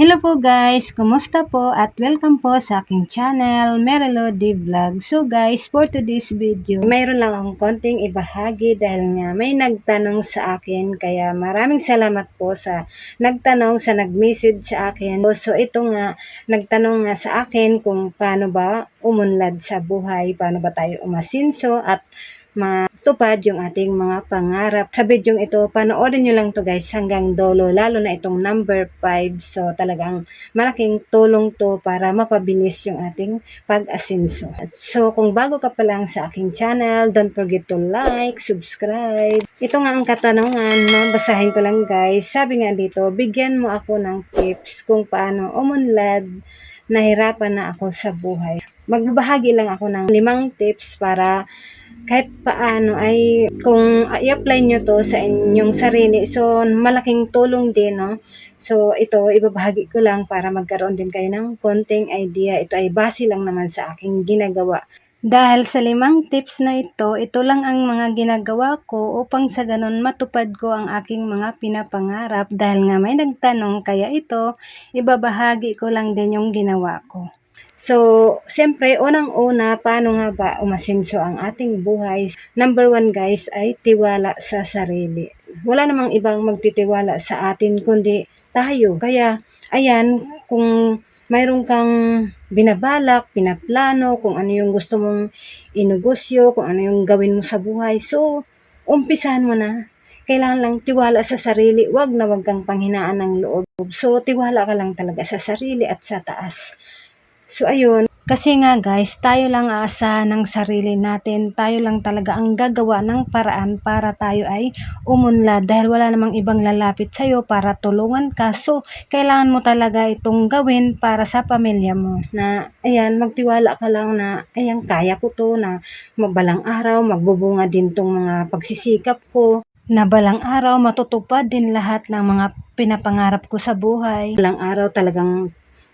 Hello po guys! Kumusta po? At welcome po sa aking channel, Merelo D Vlog. So guys, for today's video, mayroon lang akong konting ibahagi dahil nga may nagtanong sa akin. Kaya maraming salamat po sa nagtanong, sa nag-message sa akin. So ito nga, nagtanong nga sa akin kung paano ba umunlad sa buhay, paano ba tayo umasinso at matupad yung ating mga pangarap. Sa video ito, panoorin nyo lang to guys hanggang dolo, lalo na itong number 5. So talagang malaking tulong to para mapabilis yung ating pag-asinso. So kung bago ka pa lang sa aking channel, don't forget to like, subscribe. Ito nga ang katanungan, no? basahin ko lang guys. Sabi nga dito, bigyan mo ako ng tips kung paano umunlad nahirapan na ako sa buhay. Magbabahagi lang ako ng limang tips para kahit paano ay kung i-apply nyo to sa inyong sarili, so malaking tulong din, no? So ito, ibabahagi ko lang para magkaroon din kayo ng konting idea. Ito ay base lang naman sa aking ginagawa. Dahil sa limang tips na ito, ito lang ang mga ginagawa ko upang sa ganun matupad ko ang aking mga pinapangarap. Dahil nga may nagtanong, kaya ito, ibabahagi ko lang din yung ginawa ko. So, siyempre, unang-una, paano nga ba umasinso ang ating buhay? Number one, guys, ay tiwala sa sarili. Wala namang ibang magtitiwala sa atin, kundi tayo. Kaya, ayan, kung mayroon kang binabalak, pinaplano, kung ano yung gusto mong inugosyo, kung ano yung gawin mo sa buhay. So, umpisahan mo na. Kailangan lang tiwala sa sarili. Huwag na wag kang panghinaan ng loob. So, tiwala ka lang talaga sa sarili at sa taas. So, ayun. Kasi nga guys, tayo lang aasahan ng sarili natin. Tayo lang talaga ang gagawa ng paraan para tayo ay umunlad. Dahil wala namang ibang lalapit sa'yo para tulungan ka. So, kailangan mo talaga itong gawin para sa pamilya mo. Na, ayan, magtiwala ka lang na, ayan, kaya ko to na mabalang araw, magbubunga din tong mga pagsisikap ko na balang araw matutupad din lahat ng mga pinapangarap ko sa buhay. Balang araw talagang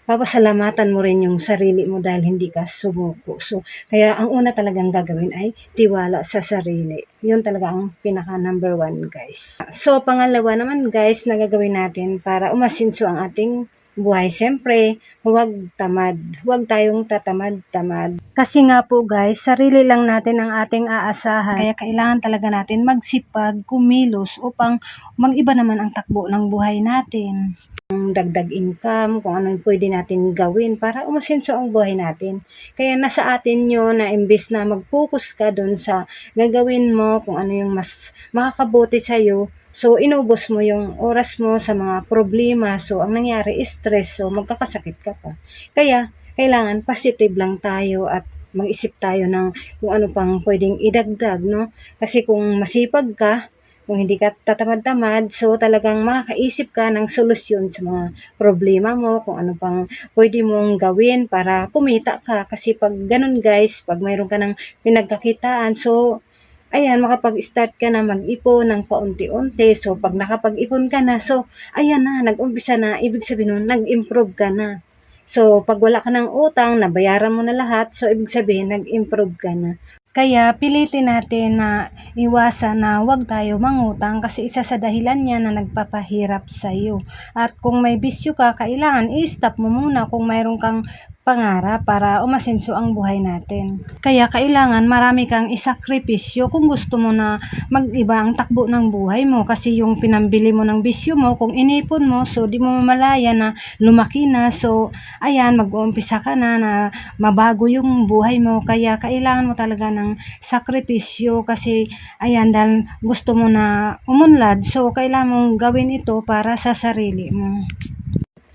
papasalamatan mo rin yung sarili mo dahil hindi ka sumuko. So, kaya ang una talagang gagawin ay tiwala sa sarili. Yun talaga ang pinaka number one, guys. So, pangalawa naman, guys, na gagawin natin para umasinso ang ating buhay. Siyempre, huwag tamad. Huwag tayong tatamad-tamad. Kasi nga po guys, sarili lang natin ang ating aasahan. Kaya kailangan talaga natin magsipag, kumilos upang mag-iba naman ang takbo ng buhay natin dagdag income, kung anong pwede natin gawin para umasenso ang buhay natin. Kaya nasa atin yun na imbes na mag-focus ka dun sa gagawin mo, kung ano yung mas makakabuti sa'yo, so inubos mo yung oras mo sa mga problema, so ang nangyari is stress, so magkakasakit ka pa. Kaya, kailangan positive lang tayo at mag-isip tayo ng kung ano pang pwedeng idagdag, no? Kasi kung masipag ka, kung hindi ka tatamad-tamad, so talagang makakaisip ka ng solusyon sa mga problema mo, kung ano pang pwede mong gawin para kumita ka. Kasi pag ganun guys, pag mayroon ka ng pinagkakitaan, so ayan, makapag-start ka na mag-ipon ng paunti-unti. So, pag nakapag-ipon ka na, so, ayan na, nag-umpisa na, ibig sabihin nun, nag-improve ka na. So, pag wala ka ng utang, nabayaran mo na lahat, so, ibig sabihin, nag-improve ka na. Kaya pilitin natin na iwasan na huwag tayo mangutang kasi isa sa dahilan niya na nagpapahirap sa iyo. At kung may bisyo ka, kailangan i-stop mo muna kung mayroon kang pangarap para umasenso ang buhay natin. Kaya kailangan marami kang isakripisyo kung gusto mo na mag-iba ang takbo ng buhay mo kasi yung pinambili mo ng bisyo mo, kung inipon mo, so di mo malaya na lumaki na. So, ayan, mag-uumpisa ka na na mabago yung buhay mo. Kaya kailangan mo talaga ng sakripisyo kasi, ayan, dahil gusto mo na umunlad. So, kailangan mong gawin ito para sa sarili mo.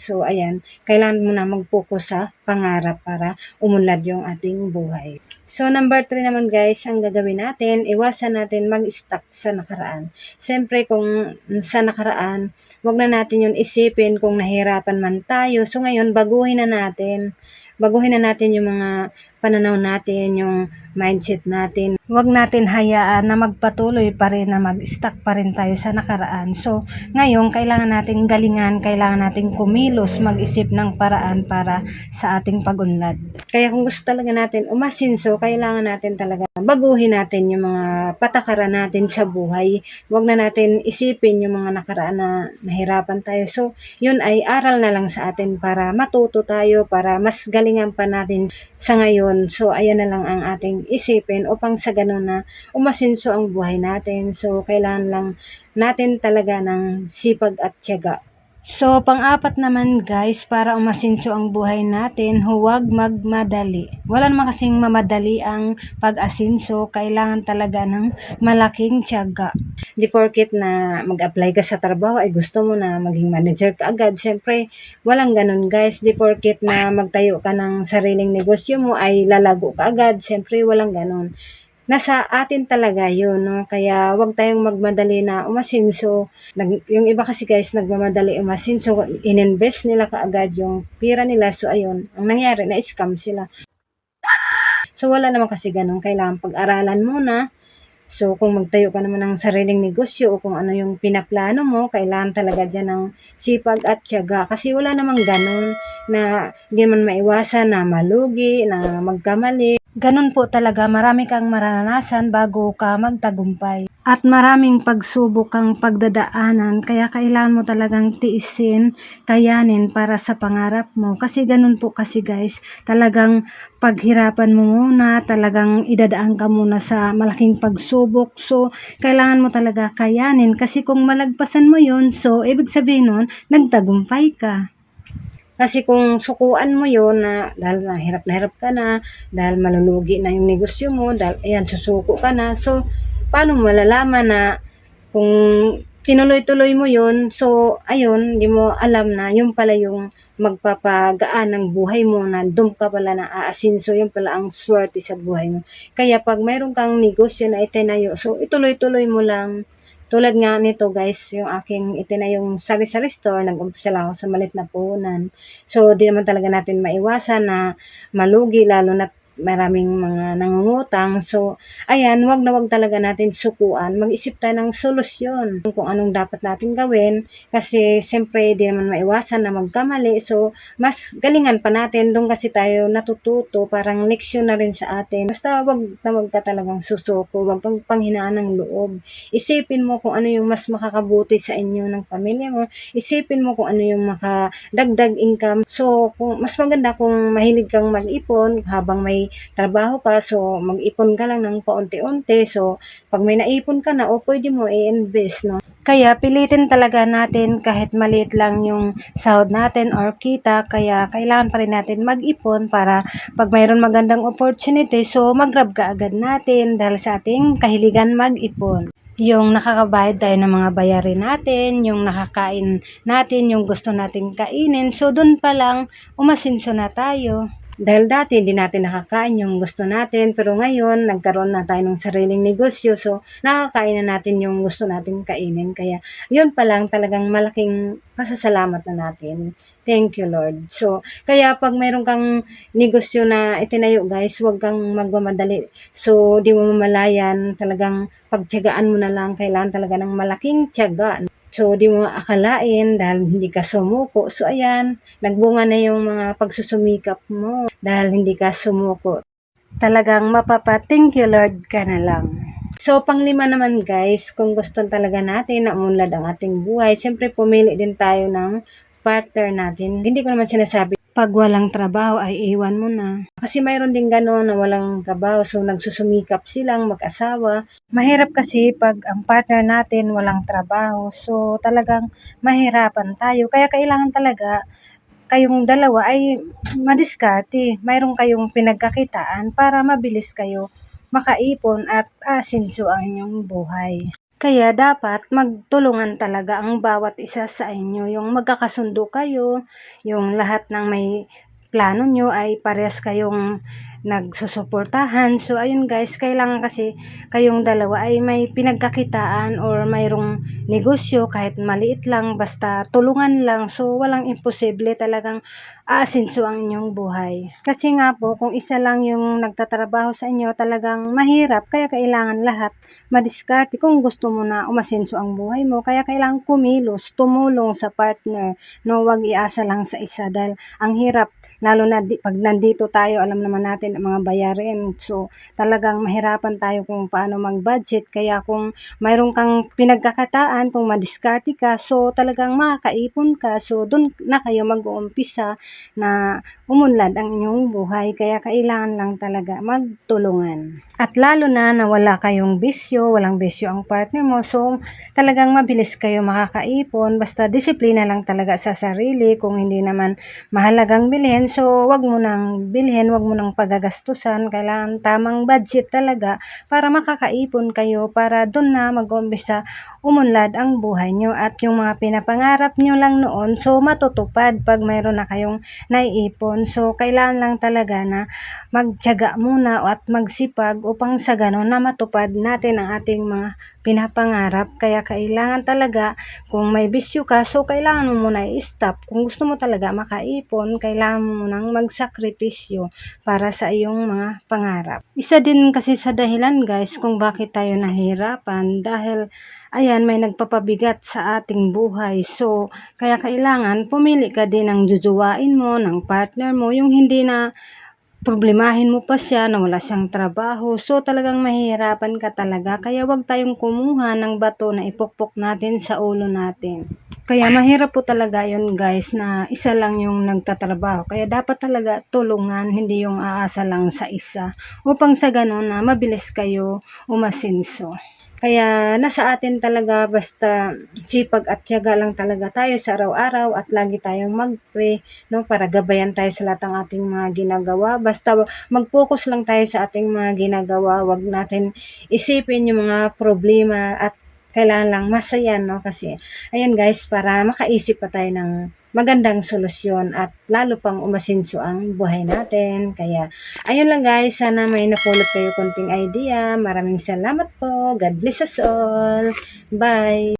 So, ayan, kailangan mo na mag-focus sa pangarap para umunlad yung ating buhay. So, number 3 naman guys, ang gagawin natin, iwasan natin mag-stuck sa nakaraan. Siyempre, kung sa nakaraan, wag na natin yun isipin kung nahirapan man tayo. So, ngayon, baguhin na natin. Baguhin na natin yung mga pananaw natin, yung mindset natin. Huwag natin hayaan na magpatuloy pa rin na mag-stuck pa rin tayo sa nakaraan. So, ngayon, kailangan natin galingan, kailangan natin kumilos, mag-isip ng paraan para sa ating pag-unlad. Kaya kung gusto talaga natin umasinso, kailangan natin talaga baguhin natin yung mga patakaran natin sa buhay. Huwag na natin isipin yung mga nakaraan na nahirapan tayo. So, yun ay aral na lang sa atin para matuto tayo, para mas galingan pa natin sa ngayon. So, ayan na lang ang ating isipin upang sa ganun na umasinso ang buhay natin. So, kailangan lang natin talaga ng sipag at tiyaga. So, pang-apat naman guys, para umasinso ang buhay natin, huwag magmadali. Wala naman kasing mamadali ang pag-asinso, kailangan talaga ng malaking tiyaga. Di porkit na mag-apply ka sa trabaho ay gusto mo na maging manager ka agad. Siyempre, walang ganun guys. Di porkit na magtayo ka ng sariling negosyo mo ay lalago ka agad. Siyempre, walang ganun nasa atin talaga yun, no? Kaya wag tayong magmadali na umasinso. Nag, yung iba kasi guys, nagmamadali umasinso. Ininvest nila kaagad yung pira nila. So, ayun, ang nangyari, na-scam sila. So, wala naman kasi ganun. Kailangan pag-aralan muna. So, kung magtayo ka naman ng sariling negosyo o kung ano yung pinaplano mo, kailangan talaga dyan ng sipag at tiyaga. Kasi wala namang ganun na hindi man maiwasan na malugi, na magkamali. Ganun po talaga, marami kang maranasan bago ka magtagumpay. At maraming pagsubok kang pagdadaanan, kaya kailangan mo talagang tiisin, kayanin para sa pangarap mo. Kasi ganun po kasi guys, talagang paghirapan mo muna, talagang idadaan ka muna sa malaking pagsubok. So, kailangan mo talaga kayanin kasi kung malagpasan mo yun, so ibig sabihin nun, nagtagumpay ka. Kasi kung sukuan mo yon na dahil na hirap na hirap ka na, dahil malulugi na yung negosyo mo, dahil ayan, susuko ka na. So, paano malalaman na kung tinuloy-tuloy mo yun, so, ayun, hindi mo alam na yung pala yung magpapagaan ng buhay mo na doon ka pala na aasinso, yun pala ang swerte sa buhay mo. Kaya pag mayroon kang negosyo na itinayo, so ituloy-tuloy mo lang tulad nga nito guys, yung aking itinayong sari-sari store, nag-umpisa lang ako sa malit na puhunan. So, di naman talaga natin maiwasan na malugi, lalo na maraming mga nangungutang. So, ayan, wag na wag talaga natin sukuan. Mag-isip tayo ng solusyon kung anong dapat natin gawin. Kasi, siyempre, di naman maiwasan na magkamali. So, mas galingan pa natin. Doon kasi tayo natututo. Parang leksyon na rin sa atin. Basta wag na wag ka talagang susuko. Wag kang panghinaan ng loob. Isipin mo kung ano yung mas makakabuti sa inyo ng pamilya mo. Isipin mo kung ano yung makadagdag income. So, kung mas maganda kung mahilig kang mag-ipon habang may trabaho ka, so mag-ipon ka lang ng paunti-unti. So, pag may naipon ka na, o pwede mo i-invest, no? Kaya pilitin talaga natin kahit maliit lang yung sahod natin or kita, kaya kailangan pa rin natin mag-ipon para pag mayroon magandang opportunity, so mag-grab ka agad natin dahil sa ating kahiligan mag-ipon yung nakakabayad tayo ng mga bayarin natin, yung nakakain natin, yung gusto nating kainin. So, dun pa lang, umasinso na tayo. Dahil dati hindi natin nakakain yung gusto natin, pero ngayon nagkaroon na tayo ng sariling negosyo, so nakakain na natin yung gusto natin kainin. Kaya yun pa lang talagang malaking pasasalamat na natin. Thank you, Lord. So, kaya pag mayroon kang negosyo na itinayo, guys, huwag kang magmamadali. So, di mo mamalayan, talagang pagtiyagaan mo na lang, kailangan talaga ng malaking tiyaga. So, di mo akalain dahil hindi ka sumuko. So, ayan, nagbunga na yung mga pagsusumikap mo dahil hindi ka sumuko. Talagang mapapa thank you Lord ka na lang. So, panglima naman guys, kung gusto talaga natin na umunlad ang ating buhay, siyempre pumili din tayo ng partner natin. Hindi ko naman sinasabi pag walang trabaho ay iwan mo na. Kasi mayroon din gano'n na walang trabaho so nagsusumikap silang mag-asawa. Mahirap kasi pag ang partner natin walang trabaho so talagang mahirapan tayo. Kaya kailangan talaga kayong dalawa ay madiskarte. Mayroon kayong pinagkakitaan para mabilis kayo makaipon at asinso ang inyong buhay. Kaya dapat magtulungan talaga ang bawat isa sa inyo. Yung magkakasundo kayo, yung lahat ng may plano nyo ay parehas kayong nagsusuportahan. So, ayun guys, kailangan kasi kayong dalawa ay may pinagkakitaan or mayroong negosyo kahit maliit lang, basta tulungan lang. So, walang imposible talagang aasinso ang inyong buhay. Kasi nga po, kung isa lang yung nagtatrabaho sa inyo, talagang mahirap. Kaya kailangan lahat madiskarte kung gusto mo na umasinso ang buhay mo. Kaya kailangan kumilos, tumulong sa partner. No, wag iasa lang sa isa dahil ang hirap lalo na di, pag nandito tayo, alam naman natin ang mga bayarin. So, talagang mahirapan tayo kung paano mag-budget. Kaya kung mayroon kang pinagkakataan, kung madiskarte ka, so talagang makakaipon ka. So, doon na kayo mag-uumpisa na umunlad ang inyong buhay. Kaya kailangan lang talaga magtulungan. At lalo na na wala kayong bisyo, walang bisyo ang partner mo. So, talagang mabilis kayo makakaipon. Basta disiplina lang talaga sa sarili. Kung hindi naman mahalagang bilhin, so wag mo nang bilhin, wag mo nang pagagastusan. Kailangan tamang budget talaga para makakaipon kayo para doon na mag-umpisa umunlad ang buhay nyo. At yung mga pinapangarap nyo lang noon, so matutupad pag mayroon na kayong naiipon. So, kailangan lang talaga na magtiyaga muna at magsipag upang sa ganon na matupad natin ang ating mga pinapangarap. Kaya kailangan talaga, kung may bisyo ka, so kailangan mo muna i-stop. Kung gusto mo talaga makaipon, kailangan mo munang magsakripisyo para sa iyong mga pangarap. Isa din kasi sa dahilan guys kung bakit tayo nahirapan dahil ayan may nagpapabigat sa ating buhay. So, kaya kailangan pumili ka din ng jujuwain mo, ng partner mo, yung hindi na problemahin mo pa siya na wala siyang trabaho. So talagang mahihirapan ka talaga. Kaya wag tayong kumuha ng bato na ipukpok natin sa ulo natin. Kaya mahirap po talaga yun guys na isa lang yung nagtatrabaho. Kaya dapat talaga tulungan, hindi yung aasa lang sa isa. Upang sa ganun na mabilis kayo umasinso. Kaya nasa atin talaga basta sipag at tiyaga lang talaga tayo sa araw-araw at lagi tayong mag-pray no para gabayan tayo sa lahat ng ating mga ginagawa. Basta mag-focus lang tayo sa ating mga ginagawa. Wag natin isipin yung mga problema at kailangan lang masaya no kasi ayan guys para makaisip pa tayo ng magandang solusyon at lalo pang umasinso ang buhay natin. Kaya, ayun lang guys. Sana may napulot kayo konting idea. Maraming salamat po. God bless us all. Bye!